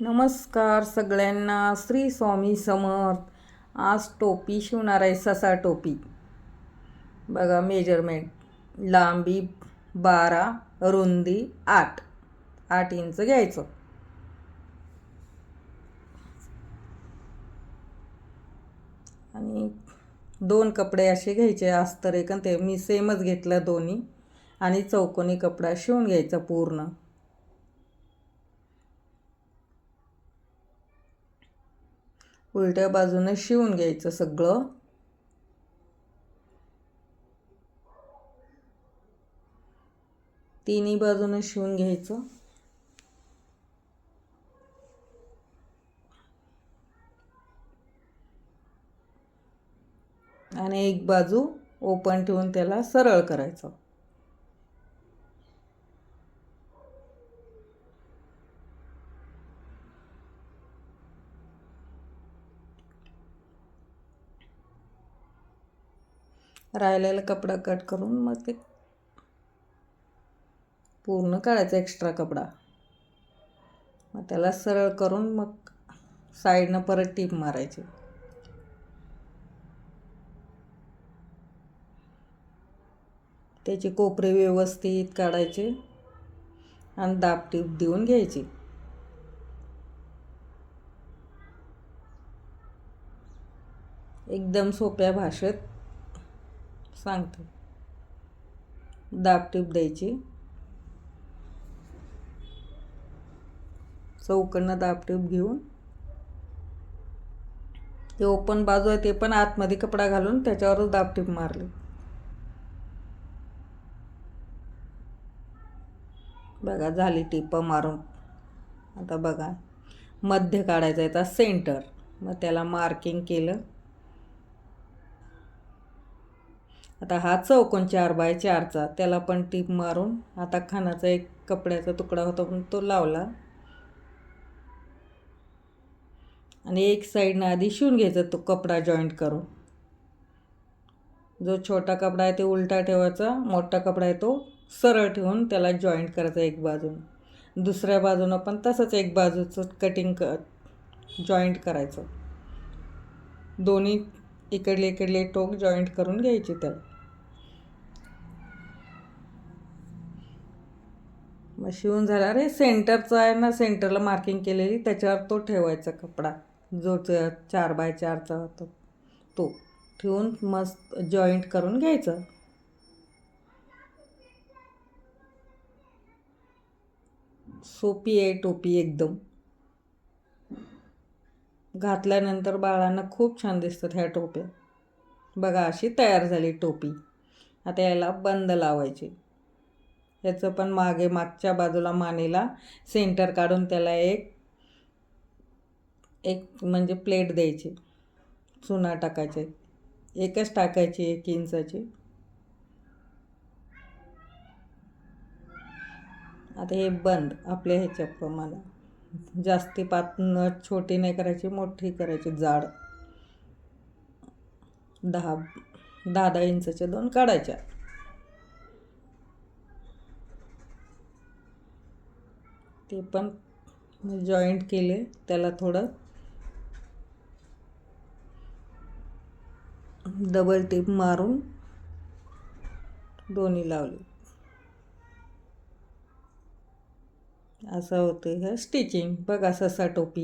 नमस्कार सगळ्यांना. श्री स्वामी समर्थ. आज टोपी शिवणार आहे ससा टोपी. बघा मेजरमेंट लांबी बारा रुंदी आठ. आठ इंच घ्यायचं. आणि दोन कपडे असे घ्यायचे अस्तर एक ते. मी सेमच घेतलं दोन्ही. आणि चौकोनी कपडा शिवून घ्यायचा पूर्ण. उलट्या बाजूने शिवून घ्यायचं सगळं. तिन्ही बाजूने शिवून घ्यायचं. आणि एक बाजू ओपन ठेवून त्याला सरळ करायचं. राहिलेला कपडा कट करून मग ते पूर्ण काढायचा एक्स्ट्रा कपडा. मग त्याला सरळ करून मग साईडनं परत टीप मारायची. त्याचे कोपरे व्यवस्थित काढायचे आणि दाब टीप देऊन घ्यायची. एकदम सोप्या भाषेत सांगते. दाबटीप द्यायची. चौकडनं दाबटीप घेऊन. ते ओपन बाजू आहे ते पण आतमध्ये कपडा घालून त्याच्यावरच दाबटीप मारली. बघा झाली टिप मारून. आता बघा मध्य काढायचा आहे सेंटर. मग त्याला मार्किंग केलं. आता हा चौकोन चार बाय चारचा त्याला पण टीप मारून आता खानाचा एक कपड्याचा तुकडा होता पण तो लावला. आणि एक साईडनं आधी शिवून घ्यायचा तो कपडा जॉईंट करून. जो छोटा कपडा आहे ते उलटा ठेवायचा मोठा कपडा आहे तो सरळ ठेवून त्याला जॉईंट करायचा एक बाजून. दुसऱ्या बाजूनं पण तसंच एक बाजूचं कटिंग क जॉईंट करायचं. दोन्ही इकडले इकडले टोक जॉईंट करून घ्यायचे त्याला मग शिवून झाला. रे सेंटरचा आहे ना सेंटरला मार्किंग केलेली त्याच्यावर तो ठेवायचा कपडा. जो चार बाय चारचा होतो तो. ठेवून मस्त जॉईंट करून घ्यायचं. सोपी आहे टोपी एकदम. घातल्यानंतर बाळांना खूप छान दिसतात ह्या टोप्या. बघा अशी तयार झाली टोपी. आता याला बंद लावायची. याचं पण मागे मागच्या बाजूला मानेला सेंटर काढून त्याला एक एक म्हणजे प्लेट द्यायची. चुना टाकायचे. एकच टाकायची एक इंचाची. आता हे बंद आपल्या ह्याच्याप्रमाणे. जास्ती पातळ छोटी नाही करायची मोठी करायची. जाड. दहा दहा दहा इंचाच्या दोन काढायच्या. ते पण जॉईंट केले. त्याला थोडं डबल टेप मारून दोन्ही लावले. असं होतं स्टिचिंग बघा ससा टोपी.